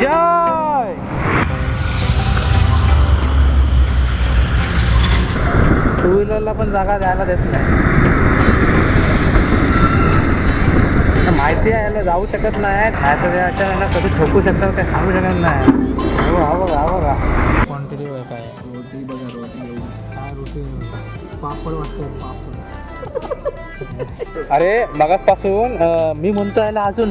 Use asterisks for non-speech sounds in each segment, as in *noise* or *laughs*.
जय to व्हीलरला पण जागा द्यायला देत नाही. तर माहिती आहे याला जाऊ शकत नाही. तर याच्या याला कधी ठोकू शकतात काय सांगू शकत नाही. हो हा बघा हा बघा. क्वांटिटी काय रोटी बघा रोटी काय रोटी पापड वाटते पापड. अरे मगाचपासून अं, मी म्हणतो याला अजून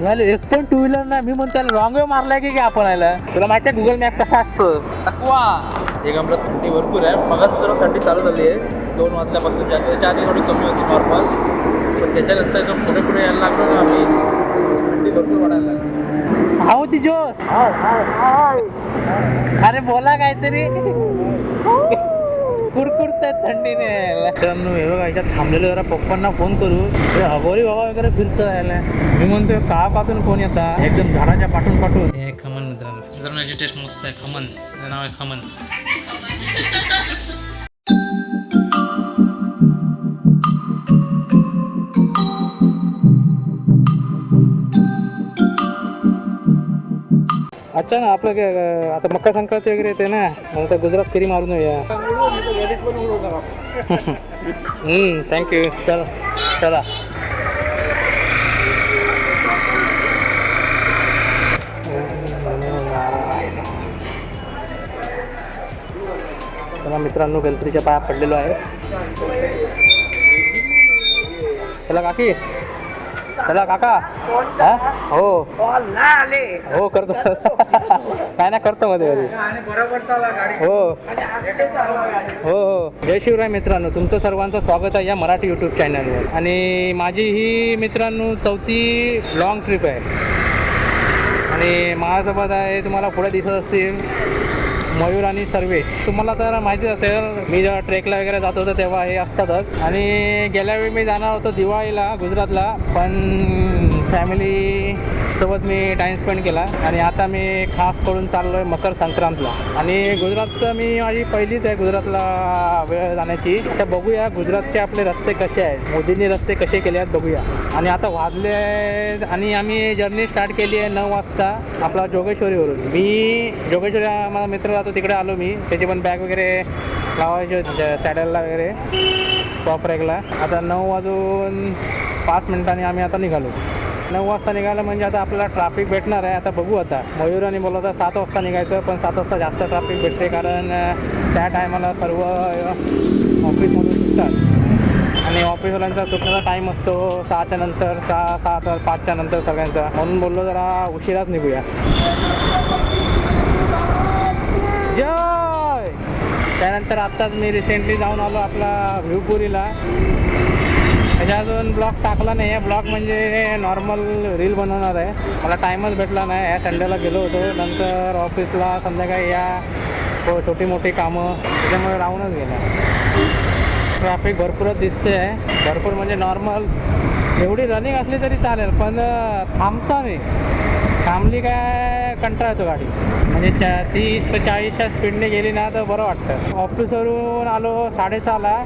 याला एक पण टू व्हीलर नाही मी म्हणतो याला रॉंग वे मारलाय की काय आपण याला. तुला माहिती आहे गुगल मॅप कसा असतो? तकवा एक आमला थंडी भरपूर आहे. मगाच जरा थंडी चालू झाली आहे. दोन वाजल्यापासून जास्त त्याच्या आधी थोडी कमी होती नॉर्मल पण त्याच्यानंतर एकदम पुढे पुढे यायला लागलो ना आम्ही. थंडी भरपूर वाढायला लागली. हा होती जोश. अरे बोला काहीतरी. *laughs* कुडकुडतात थंडीने मित्रांनो हे बघा याच्यात थांबलेलो जरा पप्पांना फोन करू. ते हगोरी बाबा वगैरे फिरत राहिला मी म्हणतोय का पासून फोन येतात एकदम झाडाच्या पाठून पाठून हे खमन मित्रांनो. मित्रांनो याची टेस्ट मस्त आहे. खमन नाव आहे खमन *laughs* अच्छा ना आपलं काय अं, आता मकर संक्रांती वगैरे येते ना मग आता गुजरात फेरी मारून येऊया थँक्यू चला चला चला मित्रांनो गणपतीच्या पाया पडलेलो आहे चला काकी चला काका. हा? हो. हो करतो. काय नाही करतो मध्ये मध्ये. हो. हो हो. जय शिवराय मित्रांनो तुमचं सर्वांचं स्वागत आहे या मराठी यूट्यूब चॅनलवर आणि माझी ही मित्रांनो चौथी लॉंग ट्रिप आहे. आणि माझ्यासोबत आहे तुम्हाला पुढे दिसत असतील. मयूर आणि सर्वे. तुम्हाला तर माहितीच असेल मी जेव्हा ट्रेकला वगैरे जात होतो तेव्हा हे असतातच. आणि गेल्यावेळी मी जाणार होतो दिवाळीला गुजरातला. पण फॅमिली सोबत मी टाईम स्पेंड केला आणि आता मी खास करून चाललो आहे मकर संक्रांतला. आणि गुजरातचं मी माझी पहिलीच आहे गुजरातला वेळ जाण्याची. आता बघूया गुजरातचे आपले रस्ते कसे आहेत. मोदींनी रस्ते कसे केले आहेत बघूया. आणि आता वाजले आहेत आणि आम्ही जर्नी स्टार्ट केली आहे नऊ वाजता आपला जोगेश्वरीवरून. मी जोगेश्वरी माझा मित्र राहतो तिकडे आलो मी. त्याची पण बॅग वगैरे लावायचे सॅडलला वगैरे टॉप रॅकला आता नऊ वाजून पाच मिनिटांनी आम्ही आता निघालो. नऊ वाजता निघालं म्हणजे आता आपल्याला ट्रॅफिक भेटणार आहे. आता बघू आता. मयुराने बोललं तर सात वाजता निघायचं पण सात वाजता जास्त ट्रॅफिक भेटते कारण त्या टायमाला सर्व ऑफिसमधून सुटतात. आणि ऑफिसवाल्यांचा सुटण्याचा टाईम असतो सहाच्या नंतर सहा सहा तर पाचच्या नंतर सगळ्यांचा. म्हणून बोललो जरा उशिराच निघूया. जय! त्यानंतर आत्ताच मी रिसेंटली जाऊन आलो आपला व्ह्यूपुरीला त्याच्या अजून ब्लॉग टाकला नाही आहे. ब्लॉग म्हणजे नॉर्मल रील बनवणार आहे. मला टाईमच भेटला नाही. या संडेला गेलो होतो. नंतर ऑफिसला संध्याकाळी या हो, छोटी मोठी कामं. त्याच्यामुळे राहूनच गेलं. ट्रॅफिक भरपूरच दिसते आहे भरपूर म्हणजे नॉर्मल एवढी रनिंग असली तरी चालेल पण थांबता नाही थांबली काय कंटाळा येतो गाडी. म्हणजे चा तीस ते चाळीसच्या स्पीडने गेली ना तर बरं वाटतं. ऑफिसवरून आलो साडेसहाला.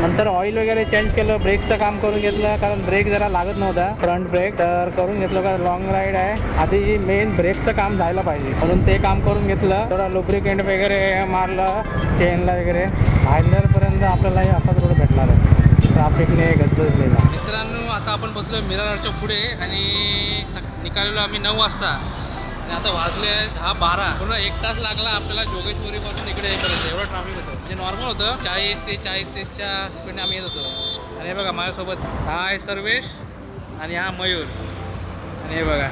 नंतर ऑइल वगैरे चेंज केलं ब्रेकचं काम करून घेतलं कारण ब्रेक जरा लागत नव्हता. फ्रंट ब्रेक तर करून घेतलं कारण लॉंग राईड आहे. आधी मेन ब्रेकचं काम झालं पाहिजे. म्हणून ते काम करून घेतलं. थोडा लुब्रिकेंट वगैरे मारलं चेनला वगैरे. बाहेरपर्यंत आपल्याला हे असाच रोड भेटणार आहे. ट्रॅफिकने गजबजलेला मित्रांनो आता आपण बसलो मिरारच्या पुढे आणि सक- निघालेलो आम्ही नऊ वाजता. आणि आता वाजले दहा बारा. पूर्ण एक तास लागला आपल्याला जोगेश्वरीपासून इकडे येईपर्यंत एवढं ट्रॅफिक होतं. म्हणजे नॉर्मल होतं चाळीस ते चाळीस तीसच्या स्पीडने आम्ही येत होतो. आणि हे बघा माझ्यासोबत हा आहे सर्वेश आणि हा मयूर. आणि हे बघा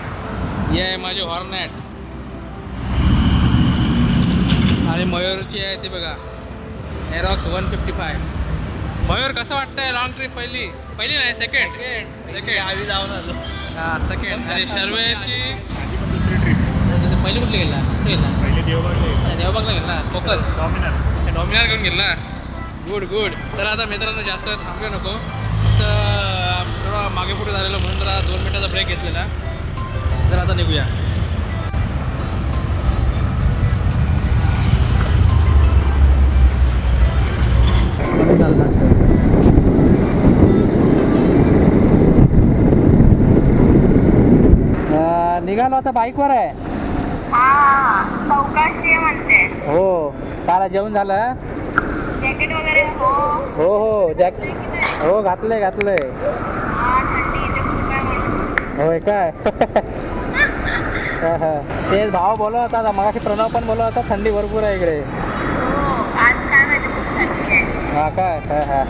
हे आहे माझे हॉर्नॅट आणि मयूरची आहे ते बघा Aerox one fifty five Mayur कसं वाटतंय लॉंग ट्रिप पहिली? पहिली नाही सेकंड सेकंड आम्ही जाऊन आलो. हां सेकंड आणि दुसरी ट्रिप पहिली कुठली गेला? कुठे गेला? पहिले देवबागला देवबागला गेला. कोकण. डॉमिनर डॉमिनार घेऊन गेला गुड गुड तर आता मित्रांनो जास्त वेळ थांबू नको. फक्त थोडा मागे पुढे झालेलं म्हणून जरा दोन मिनटाचा ब्रेक घेतलेला. तर आता निघूया. निघालो आता बाईकवर आहे. हा चौकाशी म्हणते. हो. काला जेवण झालं जॅकेट वगैरे हो. हो हो. जॅक नाही? हो घातलंय घातलंय. होय काय. तेच भाव बोलत होता मगाशी प्रणव पण बोलत होता थंडी भरपूर आहे इकडे. हो काय हा काय हा.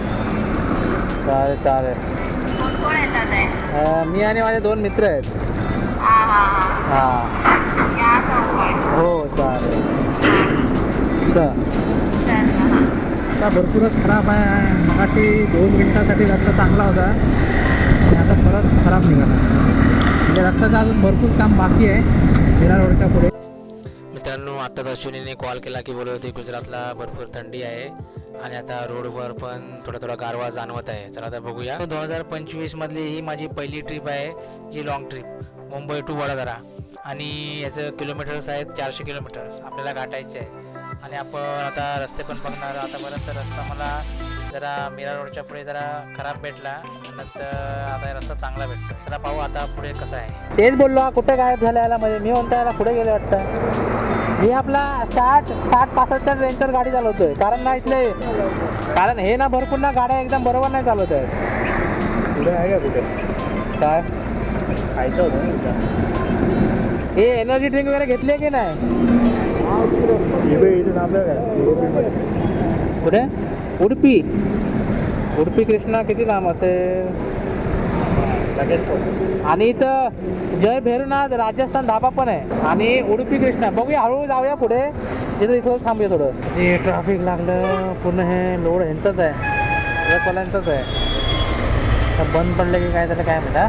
चालेल चालेल. मी आणि माझे दोन मित्र आहेत. हा. चल. आता भरपूरच खराब आहे मराठी दोन मिनिटासाठी रस्ता चांगला होता. आणि आता परत खराब निघाला. म्हणजे रस्त्याचं अजून भरपूर काम बाकी आहे. विरार रोडच्या पुढे. मित्रांनो आत्ताच अश्विनीने कॉल केला की बोलत होती गुजरातला भरपूर थंडी आहे. आणि आता रोडवर पण थोडा थोडा गारवा जाणवत आहे. चला आता बघूया. दोन हजार पंचवीसमधली ही माझी पहिली ट्रिप आहे जी long trip Mumbai to Vadodara. आणि याचं किलोमीटर्स आहेत चारशे किलोमीटर्स आपल्याला गाठायचे आहे. आणि आपण आता रस्ते पण बघणार आतापर्यंत रस्ता मला जरा मीरा रोडच्या पुढे जरा खराब भेटला. नंतर आता रस्ता चांगला भेटतो त्याला पाहू आता पुढे कसा आहे. तेच बोललो हा कुठे गायब झाला याला म्हणजे? मी म्हणतो याला पुढे गेले वाटतं. मी आपला साठ साठ पासष्टच्या रेंजवर गाडी चालवतोय. कारण ना इथले कारण हे ना भरपूर ना गाड्या एकदम बरोबर नाही चालवत आहेत पुढे आहे का कुठे? काय? खायचं होतं ना हे एनर्जी ड्रिंक वगैरे घेतली की नाही? कुठे? उडपी. उडपी कृष्णा किती लांब असेल आणि इथं जय भैरवनाथ राजस्थान धाबा पण आहे. आणि उडुपी कृष्णा. बघूया हळूहळू जाऊया पुढे. तिथं इथं थांबूया थोडं. हे ट्रॅफिक लागलं पूर्ण हे लोड ह्यांचंच आहे. या पल्यांचंच आहे बंद पडलं की काय झालं काय म्हणता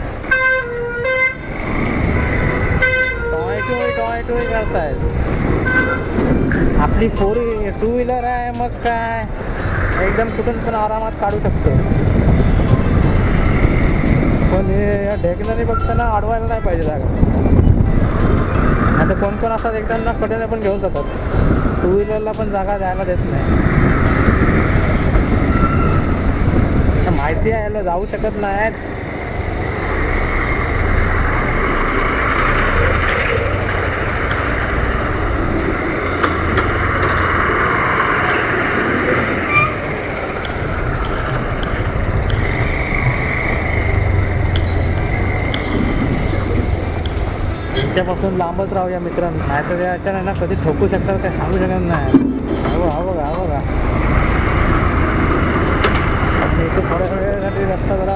टोय टॉय टोय करतायत. आपली फोर टू व्हीलर आहे मग काय? एकदम कुठून पण आरामात काढू शकतो. पण हे या ढेकणाने बघताना अडवायला नाही पाहिजे जागा. आता कोण कोण असतात एकदम ना कडेने पण घेऊन जातात. टू व्हीलरला पण जागा द्यायला देत नाही. माहिती आहे याला जाऊ शकत नाहीत. याच्यापासून लांबच राहूया मित्रांनो. नाहीतर याच्या ना कधी ठोकू शकतात काय सांगू शकत नाही. हा बघा हा बघा इथे थोड्या वेळासाठी रस्ता जरा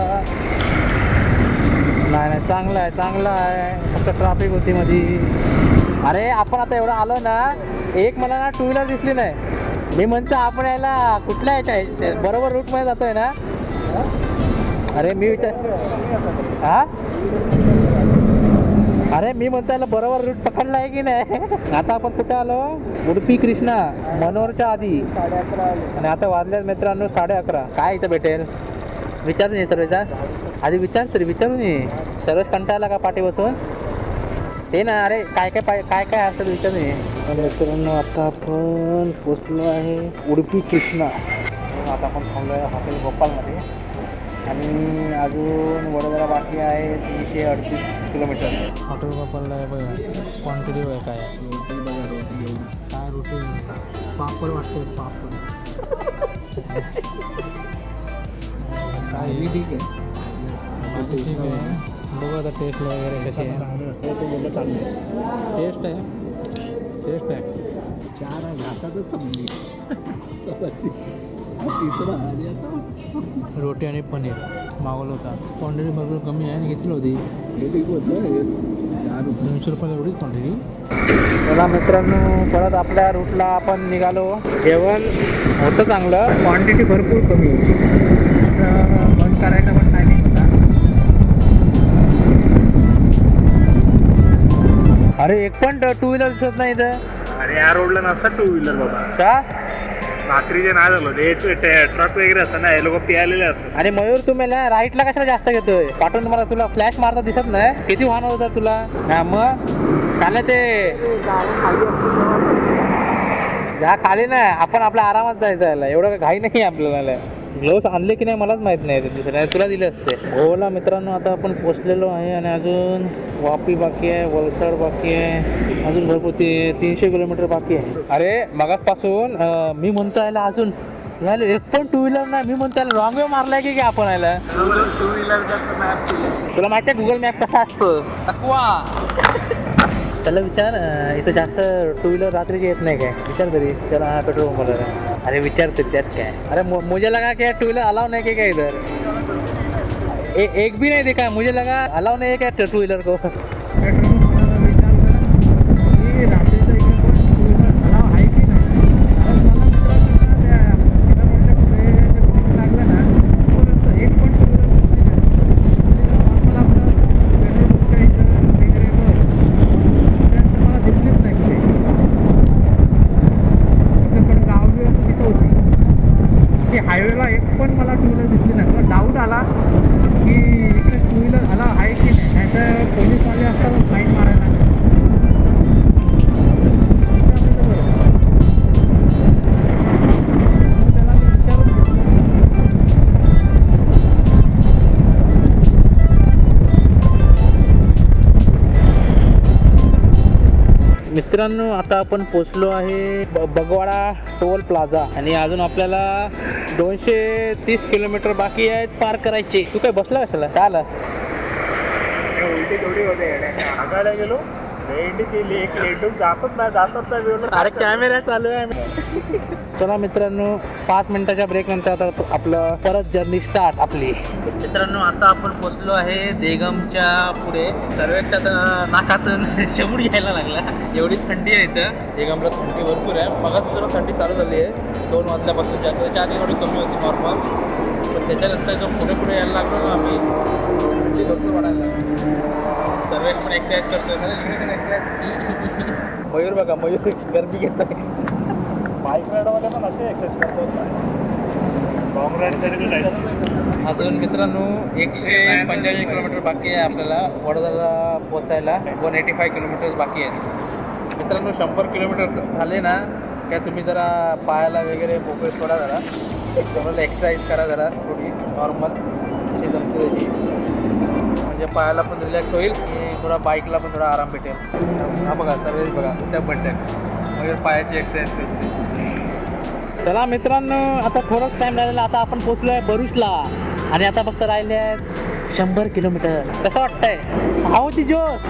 नाही नाही चांगला आहे चांगला आहे. फक्त ट्राफिक होती मधी. अरे आपण आता एवढं आलो ना एक मला ना टू व्हीलर दिसली नाही. मी म्हणतो आपण यायला कुठल्या याच्या बरोबर रूटमध्ये जातोय ना. अरे मी विचार हा? अरे मी म्हणतो याला बरोबर रूट पकडला आहे की नाही? आता आपण कुठे आलो? उडपी कृष्णा मनोहरच्या आधी. आणि आता वाजल्यात मित्रांनो साडे अकरा. काय इथं भेटेल? विचारून ये सर्वेचा आधी विचार तरी विचारून ये. सर्वच कंटाळला का पाठी बसून? ते ना अरे काय काय पाय काय काय असतं विचारून ये. मित्रांनो आता आपण पोचलो आहे उडपी कृष्णा. आता आपण थांबलो आहे हॉटेल गोपालमध्ये. आणि अजून वडोदरा बाकी आहे तीनशे अडतीस किलोमीटर. हॉटेल गोपालला आहे बघा. क्वांटिटी बघा काय. काय रुटीन पापड वाटतो पापड. काय ठीक आहे. बघू आता टेस्ट वगैरे कशी आहे. टेस्ट आहे. टेस्ट आहे. चार घासातच रोटी आणि पनीर. मागवलं होता. क्वांटिटी भरपूर कमी आहे आणि घेतली होती. दोनशे रुपयाला एवढीच क्वांटिटी चला मित्रांनो परत आपल्या रूटला आपण निघालो. जेवण होतं चांगलं क्वांटिटी भरपूर कमी होती. बंद करायचा पण होता. अरे एक पण टू व्हीलर दिसत नाही इथं. अरे या रोडला नसता टू व्हीलर बाबा. का? रात्रीचे नाही झालं ते ट्रक वगैरे असतं ना हे लोक पियालेले असतात. आणि मयूर तुम्ही ना राईटला कशाला जास्त घेतोय? पाठवून तुम्हाला तुला फ्लॅश मारता दिसत नाही. किती वाहन होता तुला? हा मग? चालेल ते जा खाली नाही आपण आपल्या आरामात जायचं एवढं काही घाई नाही आपल्याला. ग्लोव्स आणले की नाही मलाच माहीत नाही. दुसरे तुला दिले असते. गोवाला मित्रांनो आता आपण पोचलेलो आहे आणि अजून वापी बाकी आहे वलसाड बाकी आहे अजून भरपूर ती तीनशे किलोमीटर बाकी आहे. अरे मगासपासून मी म्हणतो यायला अजून यायला एक पण टू व्हीलर नाही. मी म्हणतो याला रॉंग वे मारलाय की काय आपण यायला? टू व्हीलर तुला माहिती आहे. गुगल मॅप कसा असतो? तकवा. त्याला विचार इथं जास्त टू व्हीलर रात्रीची येत नाही काय? विचार तरी त्याला हा पेट्रोल पंप अरे विचार तरी त्यात काय? अरे मुझे लगा की टू व्हीलर अलाव नाही की काय इधर? ए, एक भी नाही देखा मुझे लगा अलाव नाही काय टू व्हीलर को? मित्रांनो आता आपण पोचलो आहे बगवाडा टोल प्लाझा. आणि अजून आपल्याला दोनशे तीस किलोमीटर बाकी आहेत पार करायचे. तू काय बसला कशाला? काय आला? गेलो. भेंडीची एक लेटून नाही वेळ. अरे कॅमेरा चालू आहे. चला मित्रांनो पाच मिनिटाच्या ब्रेक नंतर आता आपलं परत जर्नी स्टार्ट आपली. मित्रांनो आता आपण पोचलो आहे देगमच्या पुढे. सर्वेच्या आता नाकातून *laughs* शेवड घ्यायला लागला. एवढी थंडी आहे इथं. देगमला थंडी भरपूर आहे. मगाच जरा थंडी चालू झाली आहे. दोन वाजल्यापासून जास्त. त्याच्या आधी थोडी कमी होती नॉर्मल पण त्याच्यानंतर जो पुढे पुढे यायला लागलो ना आम्ही थंडी भरपूर वाढायला सर्वे पण एक्सरसाइज एक्सरसाइज मयूर बघा मयूर गरमी घेत आहे बाईक राईडमध्ये पण असे एक्सरसाइज करतात. लॉंग राईडसाठी जायचं. अजून मित्रांनो एकशे पंच्याऐंशी किलोमीटर बाकी आहे आपल्याला. वडोदराला पोचायला वन एटी फाय किलोमीटर्स बाकी आहेत. मित्रांनो शंभर किलोमीटर झाले ना काय तुम्ही जरा पायाला वगैरे मोकळे सोडा जरा. तुम्हाला एक्सरसाइज करा जरा थोडी नॉर्मल अशी जमते म्हणजे पायाला पण रिलॅक्स होईल आणि थोडा बाईकला पण थोडा आराम भेटेल. हा बघा सर्व बघा त्या बटन वगैरे पायाची एक्सरसाइज चला मित्रांनो आता थोडाच टाइम राहिलेला आता आपण पोचलो आहे भरूचला. आणि आता फक्त राहिले आहेत शंभर किलोमीटर. कसं वाटतंय? आहो ती जोश.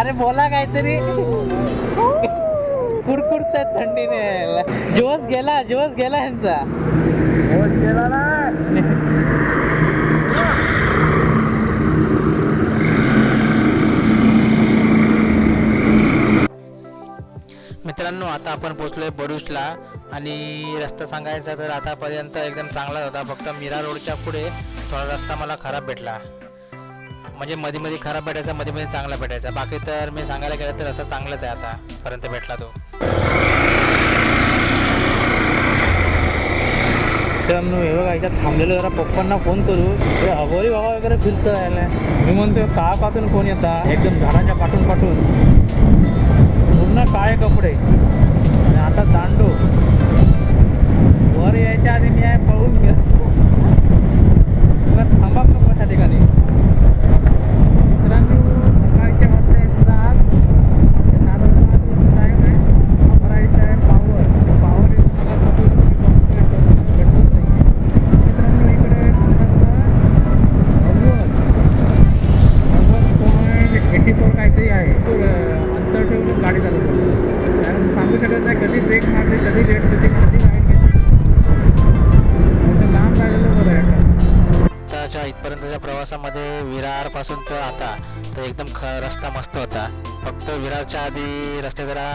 अरे बोला काहीतरी. कुडकुडत थंडीने. जोश गेला जोश गेला यांचा. गेला ना. आता आपण पोचलोय बडूसला आणि रस्ता सांगायचा तर आतापर्यंत एकदम चांगलाच होता. फक्त मीरा रोडच्या पुढे थोडा रस्ता मला खराब भेटला. म्हणजे मध्ये मध्ये खराब भेटायचा मध्ये मध्ये चांगला भेटायचा. बाकी तर मी सांगायला गेलं तर रस्ता चांगलाच आहे आतापर्यंत भेटला तो. मित्रांनो हे बघा याच्यात थांबलेलो जरा. पप्पांना फोन करू. ते अगोरी बाबा वगैरे फिरतं राहिलं मी म्हणतो का पातून कोण येतात एकदम झाडाच्या पाठून इथपर्यंतच्या प्रवासामध्ये विरारपासून तर आता तर एकदम ख रस्ता मस्त होता. फक्त विरारच्या आधी रस्ते जरा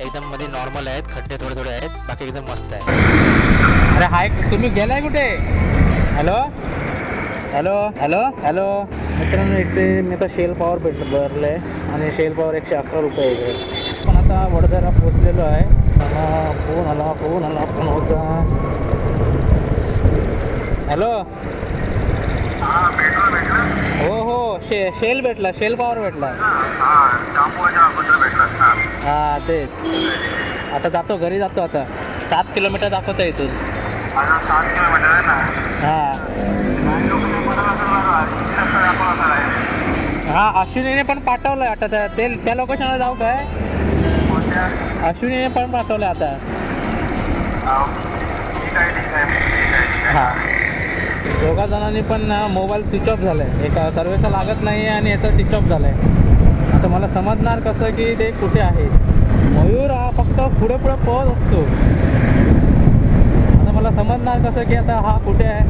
एकदम मध्ये नॉर्मल आहेत खड्डे थोडे थोडे आहेत बाकी एकदम मस्त आहे. अरे हाय तुम्ही गेलाय कुठे? हॅलो? हॅलो? हॅलो? हॅलो? मित्रांनो इथे मी आता शेल पॉवर भेट भरलं आहे आणि शेल पॉवर एकशे अकरा रुपये आहे. इकडे पण आता वडोदरा पोचलेलो आहे. मला फोन आला फोन आला फोन होता हॅलो? हो हो. शे शेल भेटला शेल पॉवर भेटला. हा तेच. आता जातो घरी जातो आता. सात किलोमीटर दाखवतं इथून. हा. हा अश्विनीने पण पाठवलं आता. त्या ते त्या लोकेशनला जाऊ काय? अश्विनीने पण पाठवलं आता. हा. दोघा जणांनी पण मोबाईल स्विच ऑफ झालाय. एका सर्वेचा लागत नाही आहे आणि याचा स्विच ऑफ झालाय. आता मला समजणार कसं की ते कुठे आहे. मयूर हा फक्त पुढे पुढे पळत असतो. आता मला समजणार कसं की आता हा कुठे आहे.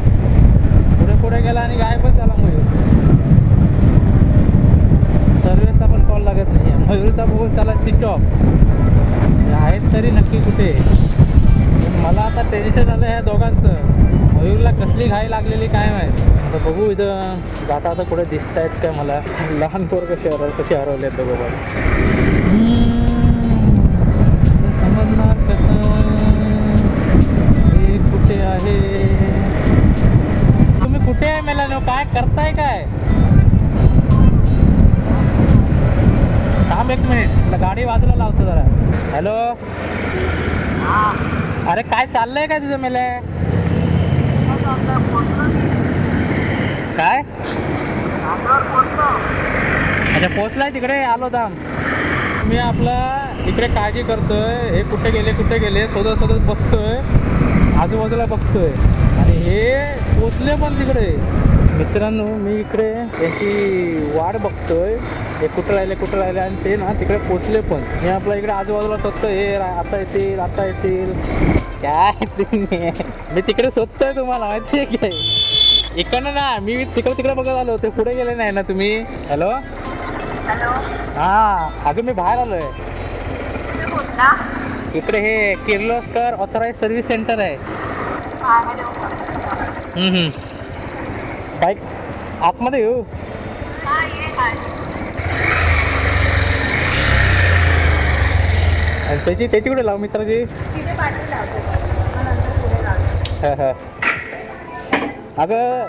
पुढे पुढे गेला आणि गायबच झाला मयूर. सर्वेचा पण कॉल लागत नाही आहे मयूरचा फोन त्याला स्विच ऑफ आहेत तरी नक्की कुठे. पण मला आता टेन्शन आलं ह्या दोघांचं. मयूरला कसली घाई लागलेली काय माहीत? आता बघू इथं जाता आता कुठे दिसत आहेत काय मला. लहान पोर कसे हरव कसे हरवले आहेत. हम्म, समजणार कसं हे कुठे आहे? तुम्ही कुठे आहे मेलानो? काय करताय काय? थांब एक मिनिट. गाडी बाजूला लावतो जरा. हॅलो? अरे काय चाललंय काय तुझं मेले काय? अच्छा पोचलाय तिकडे आलो थांब. मी आपला इकडे काळजी करतोय. हे कुठे गेले कुठे गेले शोधत शोधत बघतोय आजूबाजूला बघतोय. आणि हे पोचले पण तिकडे. मित्रांनो मी इकडे त्यांची वाट बघतोय. हे कुठं राहिले कुठं राहिले आणि ते ना तिकडे पोचले पण. मी आपला इकडे आजूबाजूला शोधतोय हे आता येतील आता येतील. काय मी तिकडे शोधतोय तुम्हाला माहिती आहे काय? इकडनं ना मी तिकडे तिकडे बघत आलो ते पुढे गेले नाही ना तुम्ही? हॅलो? हॅलो? हा अगं मी बाहेर आलोय. इकडे हे किर्लोस्कर ऑथराईज सर्व्हिस सेंटर आहे. हा. बाईक आतमध्ये येऊ हा ये काय आणि त्याची त्याची कुठे लावू मित्राची. तिथे पाठी हा, हा. अगं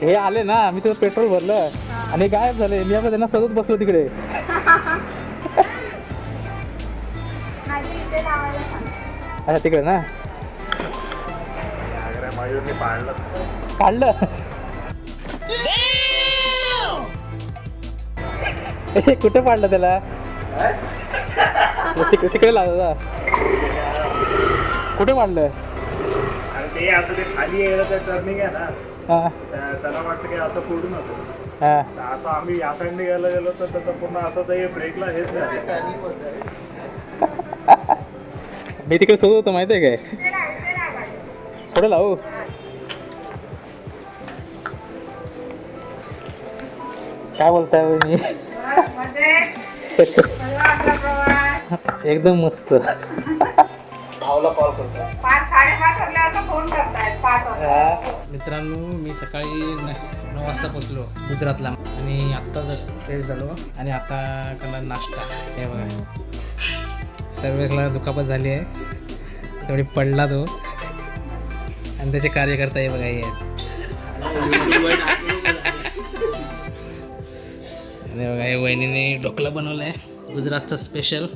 हे आले ना मी तुझं पेट्रोल भरलं. आणि गायब झाले. मी आपण त्यांना शोधत बसलो तिकडे. अच्छा तिकडे ना. काढलं. ए, कुठे पाडलं त्याला? तिकडे तिकडे कुठे आणि ते असं ते खाली यायला त्या टर्निंग आहे ना हा. त्या- त्याला वाटतं की असं फोडून असेल हा. असं आम्ही या साईडने घ्यायला गेलो तर त्याचं पूर्ण असं ते ब्रेकला हेच मी तिकडे शोधत होतो माहिती आहे काय. पुढे लावू. काय बोलताय मी *laughs* एकदम मस्त. पाच साडेपाच वाजल्यावर फोन करतायत. पाच वाजता. मित्रांनो मी सकाळी नऊ वाजता पोचलो गुजरातला. आणि आत्ताच फ्रेश झालो. आणि आता करणार नाश्ता. हे बघा. सर्वेसला दुखापत झाली आहे. तेवढी पडला तो. आणि त्याचे कार्यकर्ता हे बघा हे बघा हे वहिनीने ढोकळा बनवलं आहे गुजरातचं स्पेशल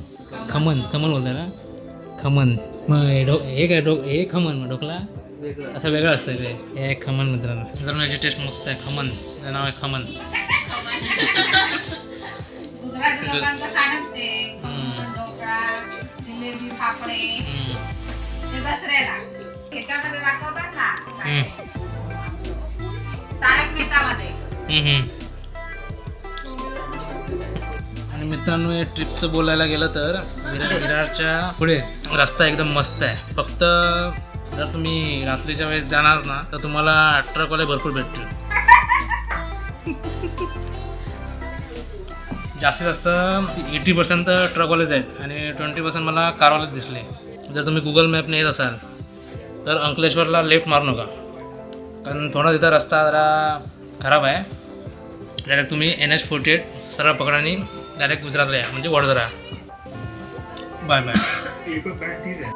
खमन खमन बोलतं ना? खमन. मग हे ढो हे काय ढो हे खमन मग ढोकळा असं वेगळं असतं ते. हे खमन मित्रांनो मित्रांनो याची टेस्ट मस्त आहे. खमन. त्याचं नाव आहे खमन. दाखवतात ना. तारक मेहतामध्ये. मित्रांनो या ट्रिपचं बोलायला गेलं तर विरार विरारच्या पुढे रस्ता एकदम मस्त आहे. फक्त जर तुम्ही रात्रीच्या वेळेस जाणार ना तर तुम्हाला ट्रकवाले भरपूर भेटतील. जास्तीत जास्त एटी पर्सेंट तर ट्रकवालेच आहेत आणि ट्वेंटी पर्सेंट मला कारवालेच दिसले. जर तुम्ही गुगल मॅपने येत असाल तर अंकलेश्वरला लेफ्ट मारू नका. कारण थोडा तिथं रस्ता जरा खराब आहे. डायरेक्ट तुम्ही एन एच फोर्टी एट सरळ पकडाने डायरेक्ट गुजरातला या म्हणजे वडोदरा. Bye bye.